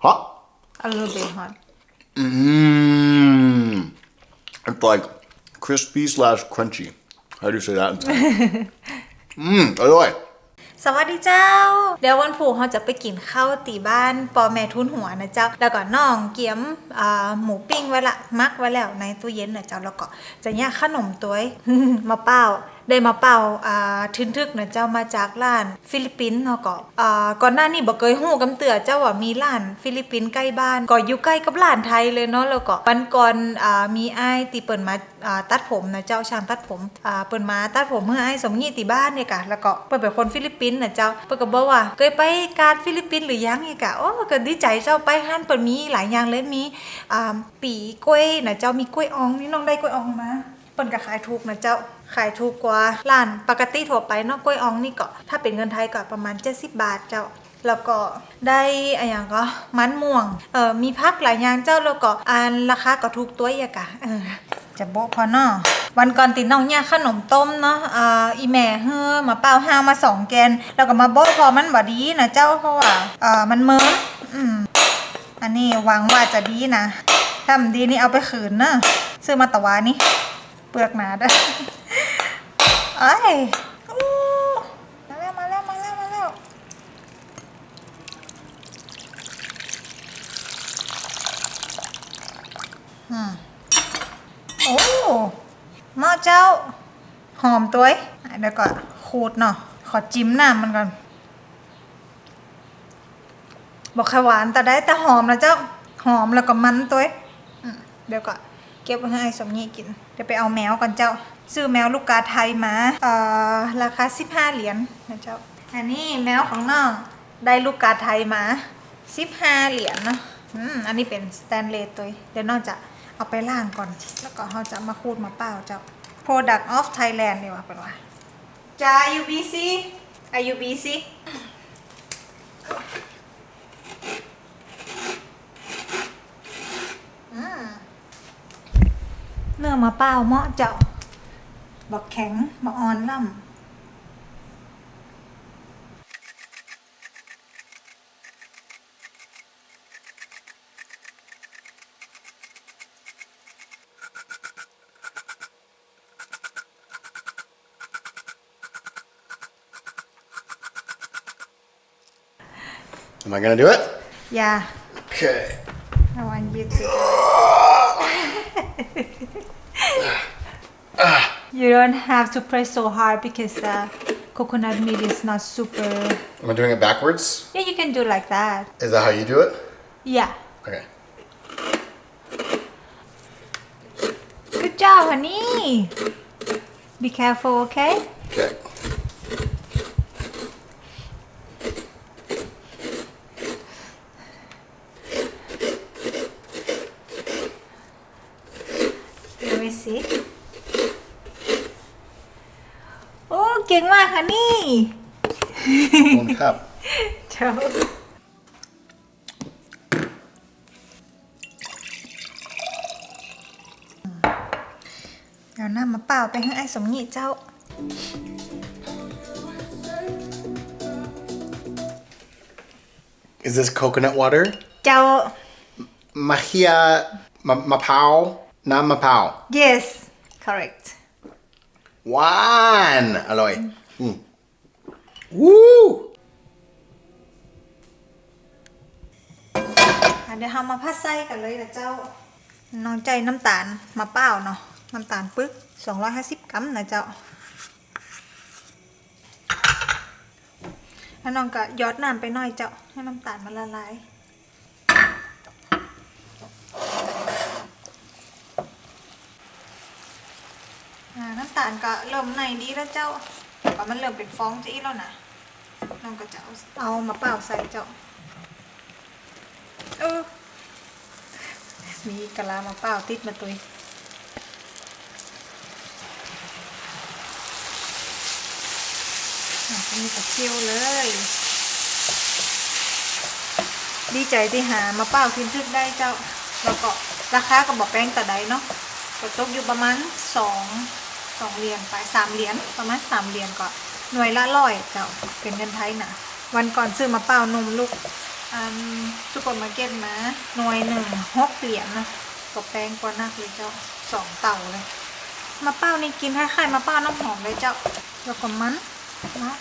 Hot? A little bit hot. Mmm. It's like crispy slash crunchy. How do you say that in Thai? Mmm, อร่อยสวัสดีเจ้า เดี๋ยววันผูกเราจะไปกินข้าวตีบ้านปอแม่ทุนหัวนะเจ้า แล้วก็น้องเกี๊ยมอ่าหมูปิ้งไว้ละมักไว้แล้วในตู้เย็นนะเจ้าแล้วก็จะเนี่ยขนมตัวเองมาเป้า ได้มาเป่าอ่าทึนทึกนะเจ้ามาจากร้านฟิลิปปินส์เนาะก็อ่าก่อนหน้านี้บ่เคยฮู้กำเตือเจ้าว่ามีร้านฟิลิปปินส์ใกล้บ้าน ก็อยู่ใกล้กับร้านไทยเลยเนาะแล้วก็วันก่อนอ่ามีอ้ายที่เปิ่นมาอ่าตัดผมนะเจ้าช่างตัดผมอ่าเปิ่นมาตัดผมเพื่ออ้ายสมงีที่บ้านเนี่ยกะแล้วก็เปิ่นเป็นคนฟิลิปปินส์นะเจ้าเปิ่นก็บอกว่าเคยไปการฟิลิปปินส์หรือยังอีกะโอ้ก็ดีใจเจ้าไปหันเปิ่นมีหลายอย่างเลยมีอ่าปีกล้วยนะเจ้ามีกล้วยอองนี่น้องได้กล้วยอองมา นก็ขายถูกนะเจ้า ขายถูกกว่าร้านปกติทั่วไปเนาะกล้วยอองนี่ก็ถ้าเป็นเงินไทยก็ประมาณ 70 บาทเจ้าแล้วก็ได้อะไรอย่างก็มันม่วง เออมีพักหลายอย่างเจ้าแล้วก็อันราคาก็ถูกตัวอีกอะเออจะโบพอเนาะวันก่อนติดน้องเนี่ยขนมต้มเนาะอ่าอีแม่เฮ้อมาเป้าห้าวมาสองแกน แล้วก็มาโบพอมันบ่ดีนะเจ้าเพราะว่าเออมันเมินอืมอันนี้หวังว่าจะดีนะถ้ามันดีนี่เอาไปขืนเนอะซื้อมาตะวานี่ เปลือกหนาด้วยเอ้ยมาแล้วมาแล้วมาแล้วมาแล้วอืมโอ้หม้อเจ้า หอมตัวเอ้ยเดี๋ยวก่อนขูดเนาะขอจิ้มน้ำมันก่อน บอกข่หวานแต่ได้แต่หอมนะเจ้า หอมแล้วก็มันตัวเดี๋ยวก่อน เก็บให้สมนีกินเดี๋ยวไปเอาแมวก่อนเจ้า ซื้อแมวลูกกาไทยมาเอ่อราคา 15 เหรียญนะเจ้า อันนี้แมวของน้องได้ลูกกาไทยมา 15 เหรียญเนาะอืมอันนี้เป็นสแตนเลสตัวเดี๋ยวน้องจะเอาไปล่างก่อน แล้วก็เราจะมาคูดมาเปล่าเจ้า Product of Thailand ดีกว่าเป็นว่าจ้า Are you busy Are you busy อืมเนื้อ มาเปล่าเหมาะเจ้าบอกแข็งบอกอ่อนล่ำ Am I gonna do it? อย่า Okay. I want you to you don't have to press so hard because the coconut meat is not super Am I doing it backwards? yeah you can do like that Is that how you do it? yeah Okay. good job honey be careful okay Okay. Let me see โอ้เก่งมากค่ะนี่ One cup. เจ้าเดี๋ยวน้ำมาเปล่าไปให้ไอ้สมญิเจ้า Is this coconut water? เจ้า Mahia ma- mapao? Not mapao. yes correct One. Aloy. Mm. Woo! อะเดี๋ยวเรามาพัดไส้กันเลยนะเจ้า น้องใจน้ำตาลมาเปล่าเนาะ น้ำตาลปึ๊ก 250 กรัมนะเจ้า แล้วน้องก็หยอดน้ำไปหน่อยเจ้า ให้น้ำตาลมันละลาย น้ำตาลก็เริ่มในดีแล้วเจ้าก็มันเริ่มเป็นฟองจะอีแล้วนะน้องก็จะเอาเอามาเปล่าใส่เจ้าเออมีกะลามาเปล่าติดมาตุยอะมีกระเทียวเลย ดีใจที่หามาเป้าทิ้นทึกได้เจ้า แล้วก็ราคาก็บอกแป้งแต่ใดเนาะก็ตกอยู่ประมาณสอง สองเหรียญไปสามเหรียญประมาณสามเหรียญก็หน่วยละร้อยเจ้าเป็นเงินไทยนะวันก่อนซื้อมาเป้านมลูกอันซุปเปอร์มาร์เก็ตมาหน่วยหนึ่งหกเหรียญนะกับแป้งกว่านักเลยเจ้าสองเต่าเลยมาเป้านี่กินคล้ายๆมาเป้าน้ำหอมเลยเจ้าแล้วก็มันนะ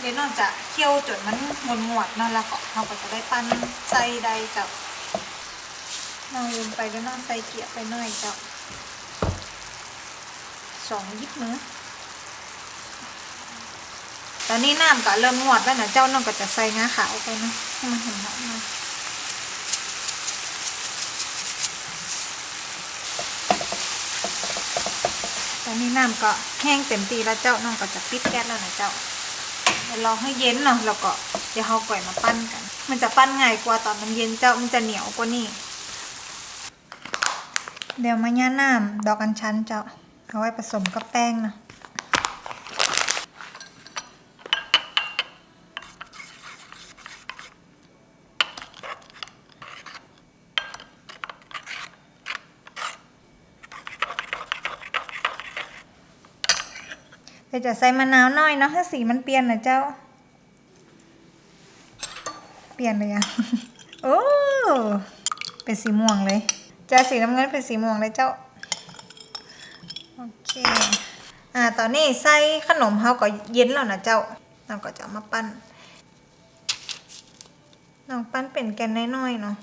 เดี๋ยวนอกจากเคี่ยวจนมันงวนงวดนั่นแล้วก็เราก็จะได้ปั้นใส่ใดเจ้าน้องลืมไปแล้วน้องใส่เกี๊ยบไปหน่อยเจ้า สองยิบมือตอนนี้น้ำก็เริ่มงวดแล้วนะเจ้าน้องก็จะใส่งาขาวไปนะให้มันหอมๆหน่อยตอนนี้น้ำก็แห้งเต็มทีแล้วเจ้าน้องก็จะปิดแก๊สแล้วนะเจ้าเดี๋ยวรอให้เย็นเนาะแล้วก็เดี๋ยวเราก่อยมาปั้นกัน มันจะปั้นง่ายกว่าตอนมันเย็นเจ้ามันจะเหนียวกว่านี่เดี๋ยวมาย่าน้ำดอกอัญชันเจ้า เอาไว้ผสมกับแป้งนะจะใส่มะนาวน่อยเนาะถ้าสีมันเปลี่ยนนะเจ้า เปลี่ยนเลยยังโอ้เป็นสีม่วงเลยจากสีน้ำเงินเป็นสีม่วงเลยเจ้า เคอ่าตอนนี้ใส่ขนมเฮาก็เย็นแล้วนะเจ้าเราก็จะมาปั้นลองปั้นเป็นแกนน้อยๆเนาะ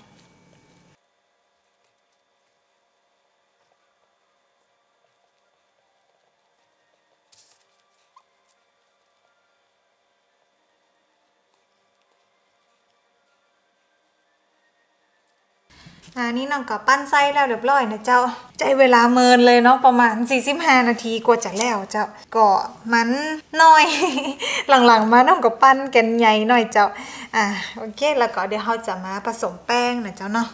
อ่านี่น้องก็ปั้นไส้แล้วเรียบร้อยนะเจ้า ใจเวลาเมินเลยเนาะประมาณ 45 นาทีกว่าจะแล้วเจ้าก็มันน้อย หลังๆมาน้องก็ปั้นแกันใหญ่หน่อยเจ้าอ่าโอเคแล้วก็เดี๋ยวเราจะมาผสมแป้งนะเจ้าเนาะ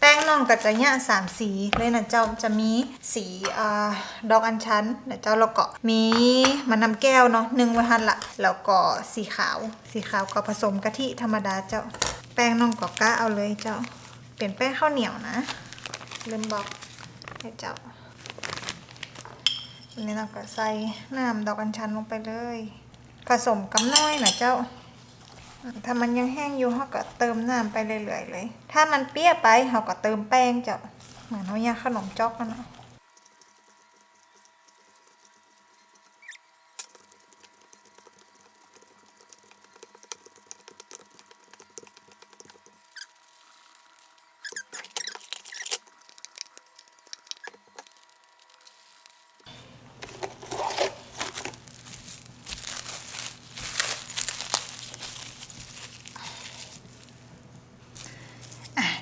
แป้งน้องก็จะเนี่ยสามสีเลยนะเจ้าจะมีสีอดอกอัญชันนะเจ้าแล้วก็มีมันนำแก้วเนาะหนึ่งไว้หันละแล้วก็สีขาว สีขาวก็ผสมกะทิธรรมดาเจ้า แป้งน้องก็กล้าเอาเลยเจ้า เป็นแป้งข้าวเหนียวนะลืมบอกให้เจ้าอันนี้เราก็ใส่น้ำดอกอัญชันลงไปเลย ผสมกับน้อยนะเจ้า ถ้ามันยังแห้งอยู่เราก็เติมน้ำไปเรื่อยๆเลย ถ้ามันเปรี้ยไปเราก็เติมแป้งเจ้า เหมือนเราย่างขนมจ๊อกกันเนาะ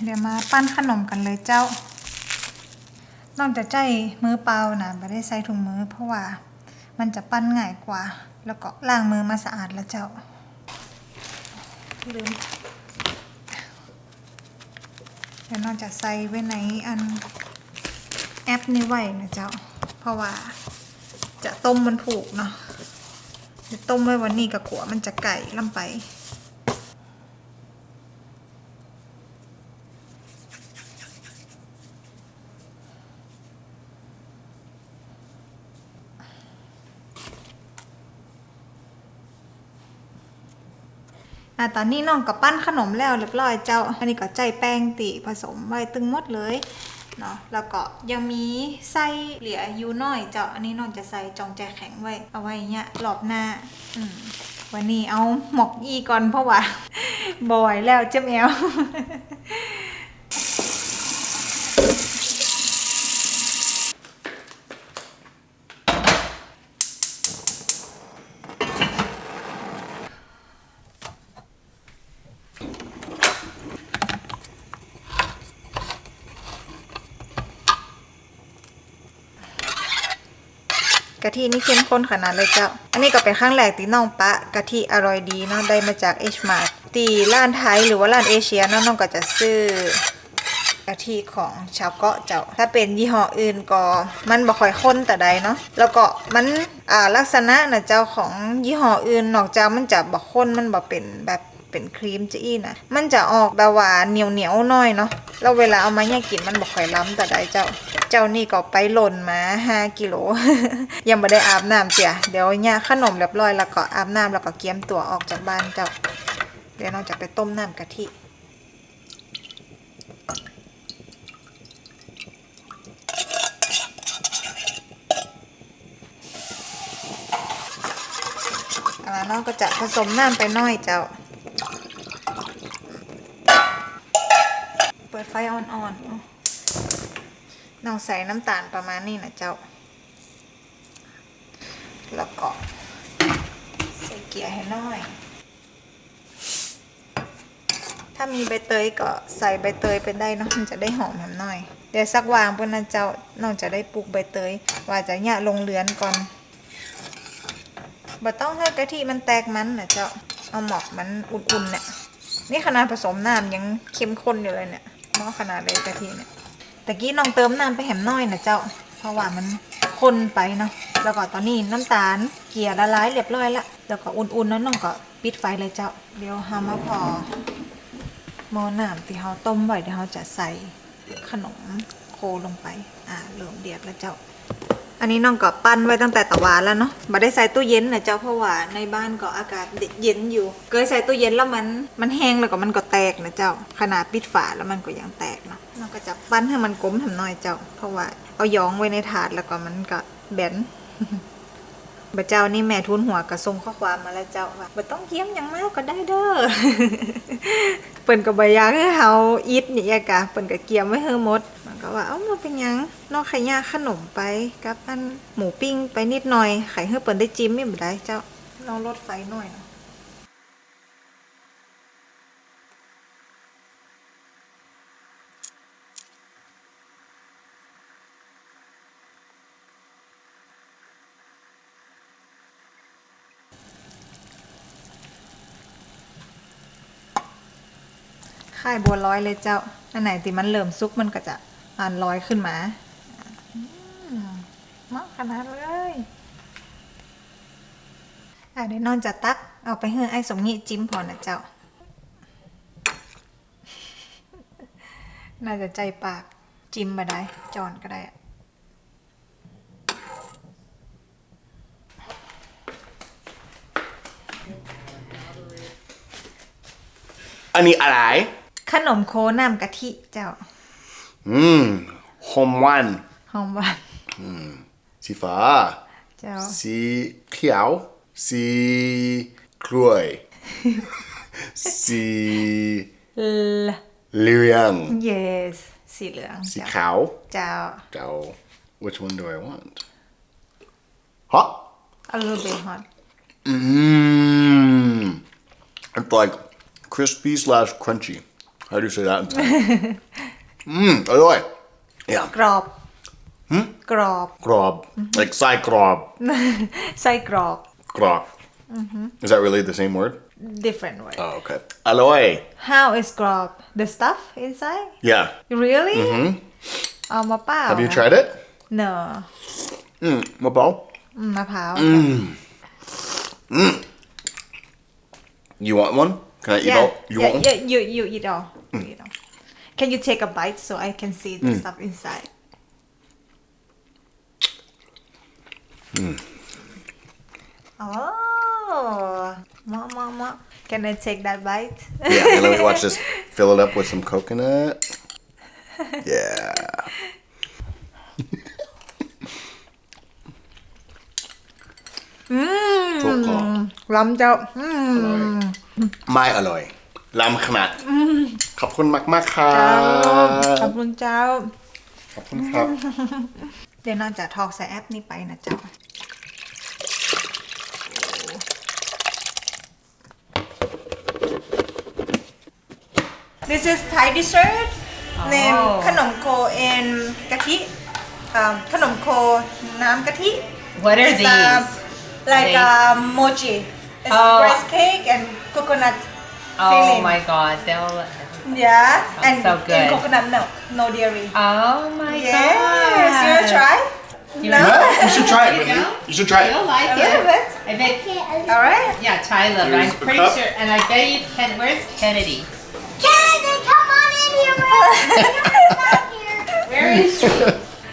เดี๋ยวมาปั้นขนมกันเลยเจ้าต้องจะใจมือเปล่านะไม่ได้ใส่ถุงมือ เพราะว่ามันจะปั้นง่ายกว่า แล้วก็ล้างมือมาสะอาดแล้วเจ้า ลืม เดี๋ยวน้องจะใส่ไว้ในอันแอปนี้ไว้นะเจ้า เพราะว่าจะต้มมันถูกเนาะเดี๋ยวต้มไว้วันนี้กับขัวมันจะไก่ล่ำไป อะตอนนี้น้องกับปั้นขนมแล้วเรียบร้อยเจ้า อันนี้ก็ใจแป้งติผสมไว้ตึงหมดเลยเนาะแล้วก็ยังมีไส้เหลืออยู่น้อยเจ้าอันนี้น้องจะใส่จองแจแข็งไว้เอาไว้เนี้ยรอบหน้าอืมวันนี้เอาหมกอีก่อนเพราะว่าบ่อยแล้วเจ้าแอว กะทินี่เข้มข้นขนาดเลยเจ้า อันนี้ก็เป็นครั้งแรกที่น้องปะกะทิอร่อยดีเนาะได้มาจากเอชมาร์ตีร้านไทยหรือว่าร้านเอเชียเนาะน้องก็จะซื้อกะทิของชาวเกาะเจ้า ถ้าเป็นยี่ห้ออื่นก็มันบ่ค่อยข้นแต่ใดเนาะ แล้วก็มันอ่าลักษณะนะเจ้าของยี่ห้ออื่นนอกจากมันจะบ่ข้นมันบ่เป็นแบบ เป็นครีมจี้นะมันจะออกดาหวานเหนียวเหนียวหน่อยเนาะแล้วเวลาเอามาแยกกินมันบอกค่อยล้ำแต่ใดเจ้า เจ้านี่ก็ไปหล่นมา5กิโลยังไม่ได้อาบน้ำเจียเดี๋ยวเนี่ยขนมเรียบร้อยแล้วก็อาบน้ำแล้วก็เกียมตัวออกจากบ้านเจ้า เดี๋ยวน้องจะไปต้มน้ำกะทิอ่าน้องก็จะผสมน้ำไปน้อยเจ้า เปิ ดไฟอ่อนๆน้องใส่น้ำตาลประมาณนี้นะเจ้า แล้วก็ใส่เกลือให้น้อย ถ้ามีใบเตยก็ใส่ใบเตยเป็นได้เนาะมันจะได้หอมแหมหน่อย เดี๋ยวสักวางเพื่อนนะเจ้าน้องจะได้ปลูกใบเตย ว่าจะเนี่ยลงเรือนก่อนบ่ต้องให้กะทิมันแตกมันนะเจ้า เอาหมอกมันอุ่นๆเนี่ย นี่ขนาดผสมน้ำยังเข้มข้นอยู่เลยเนี่ย เนาะขนาดเลยกะทิเนี่ยตะกี้น้องเติมน้ำไปแหมน้อยนะเจ้า เพราะว่ามันข้นไปเนาะแล้วก็ตอนนี้น้ำตาลเกลี่ยละลายเรียบร้อยละแล้วก็อุ่นๆนั้นน้องก็ปิดไฟเลยเจ้าเดี๋ยวเฮามาพอหม้อน้ำที่เฮาต้มไว้เดี๋ยวเฮาจะใส่ขนมโคลงไป อ่าเริ่มเดือดแล้วเจ้า อันนี้น้องก็ปั้นไว้ตั้งแต่ตะวานแล้วเนาะมาได้ใส่ตู้เย็นนะเจ้าเพราะว่าในบ้านก็อากาศเย็นอยู่ เคยใส่ตู้เย็นแล้วมันมันแห้งแล้วก็มันก็แตกนะเจ้า ขนาดปิดฝาแล้วมันก็ยังแตกเนาะน้องก็จะปั้นให้มันกลมทำหน่อยเจ้า เพราะว่าเอายองไว้ในถาดแล้วก็มันก็แบน บะเจ้านี่แม่ทุนหัวกระทรงข้อความมาแล้วเจ้าว่าบ่ต้องเคี้ยมยังมากก็ได้เด้อเปิ่นก็บ่อยากให้เฮาอิดนี่กะเปิ่นก็เกียมไว้เฮอหมด มันก็ว่าเอ้ามันเป็นหยังนอกไข่ย่าขนมไปกับอันหมูปิ้งไปนิดหน่อยไข่เฮอเปิ่นได้จิ้มไม่บ่ได้เจ้าลองลดไฟหน่อยนะ บัวลอยเลยเจ้า อันไหนที่มันเริ่มสุกมันก็จะอ่านลอยขึ้นมาอมากขนาดเลยอะเดี๋ยวนอนจะตัก เอาไปให้ไอ้สมงี้จิ้มพอนะเจ้า น่าจะใจปากจิ้มมาได้ จอนก็ได้อะอันนี้อะไร ขนมโคน้ำกะทิเจ้า อืมหอมหวานหอมหวานสีฟ้า เจ้า สีเขียว สีกล้วย สี L เหลือง yes สีเหลืองสีเจ้าขาวเจ้า เจ้า which one do I want hot a little bit hot Mmm. It's like crispy slash crunchy. How do you say that in Thai? Mmm. Alloy. Yeah. กรอบ กรอบ Grob. Like sai grob. ไส้กรอก Grob. Is that really the same word? different way Oh, okay. Alloy. how is กรอบ the stuff inside Yeah. really เอามาเปล่า Have you นะ tried it? no Mm. Mabal? อืมมะพร้าว You want one? Can I eat yeah. all? You yeah, want yeah, you, you eat all. Mm. You know. Can you take a bite so I can see the mm. stuff inside? Mm. Oh, ma, ma, ma. Can I take that bite? yeah, let me watch this. Fill it up with some coconut. Yeah. Mmm. Lam Mmm. องล้ำเจ้าอืมไม่อร่อยล้ำขนาดขอบคุณมากมากๆครัเจ้าบขอบคุณเจ้า ขอบคุณครับ เดี๋ยวนอนจะทอกใส่แอปนี้ไปนะเจ้า This is Thai dessert name ขนมโคเอ็นกะทิอ่าขนมโคน้ำกะทิ What are It's, these? uh, like They- uh, mochi it's Oh. rice cake and coconut oh filling my god, they'll. yeah and so in good. coconut milk no dairy Oh my yes you wanna god. try You No. know? You should try it, There you Whitney. go. You should try it. You'll it. like A little it. bit. I bet. All right. Yeah, Tyler. Here's I'm the pretty cup. sure, and I bet you can. Where's Kennedy? Kennedy, come on in here, man. Where is she?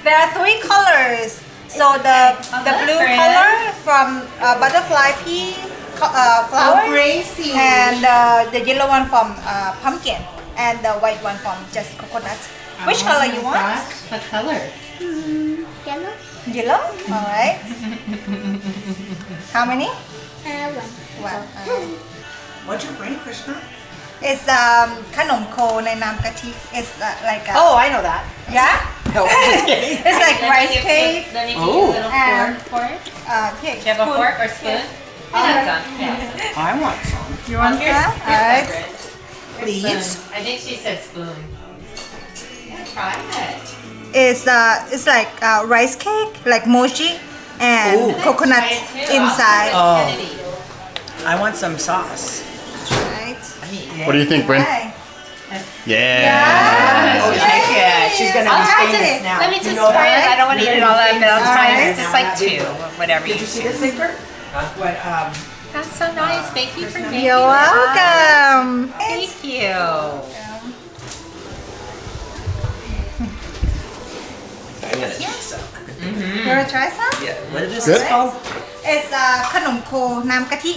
There are three colors. So the Oh, the blue red. color from uh, butterfly pea co- uh, flower, Gracie. and uh, the yellow one from uh, pumpkin, and the white one from just coconut. Which color you want? Oh Gosh, what color? Yellow? Yellow. All right. How many? Uh, one. One. Uh, What'd you bring, Krishna? it's um ขนมโคในน้ำกะทิ It's uh, like a, Oh, I know that. yeah. No, just kidding. It's like Let me rice give you- cake. Let me give Ooh. you a little Um, fork for it. Uh, here, Do you have a spoon. fork or spoon? I got some. I want some. You want Here's, some? All right. Please. I think she said spoon. Yeah, try it. It's uh, it's like uh, rice cake, like mochi, and Ooh. coconut Try it too. inside. I'll Oh. try it, Kennedy. I want some sauce. Right. What do you think, Bryn? Right. Yeah. Oh, shake it. She's gonna I'll be try famous it. now. Let me You just know try it. I don't want to eat it all up, but I'll try Alright. it. Just like two, whatever Did you see this paper? What, um, That's so nice. Thank you for making You're that. welcome. Thank you. I'm gonna try some. You wanna try some? Yeah, what is Good. this called? It's uh, ขนมโคน้ำกะทิ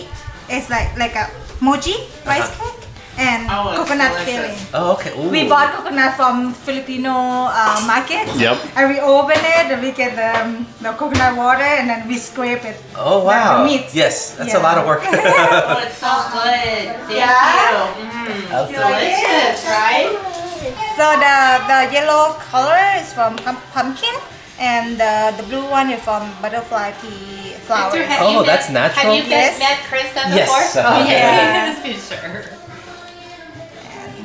It's like like a mochi rice cake and Oh, it's coconut delicious. filling. Oh, okay. Ooh. We bought coconut from Filipino uh, market. Yep. And we open it and we get the, the coconut water and then we scrape it. Oh the wow! meat. Yes, that's a Yeah. lot of work. Oh, it's so good. Thank Yeah? you. Mm, How's You like it? delicious, right? So the the yellow color is from pum- pumpkin, and the the blue one is from butterfly pea flowers. Victor, have Oh, met- that's natural? Have you Yes. met, met Krista Yes, before? uh-huh. Oh, Yeah. sure.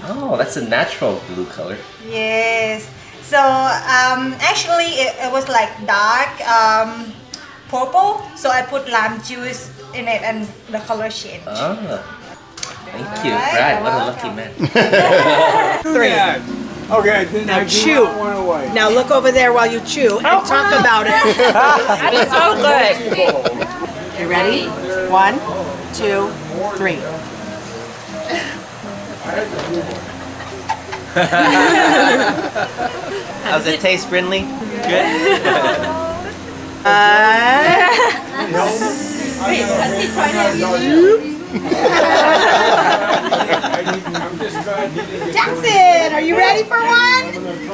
Oh, that's a natural blue color. Yes. So um, actually, it, it was like dark um, purple. So I put lime juice in it, and the color changed. Ah, thank you, Alright, Brad. you're What a lucky man. Three. Okay, then Now I chew. not want to wait. Now look over there while you chew and talk about it. It's so good. You ready? One, two, three. How's it taste, Brinley? Good. I'm just glad you didn't. Jackson, are you ready for one?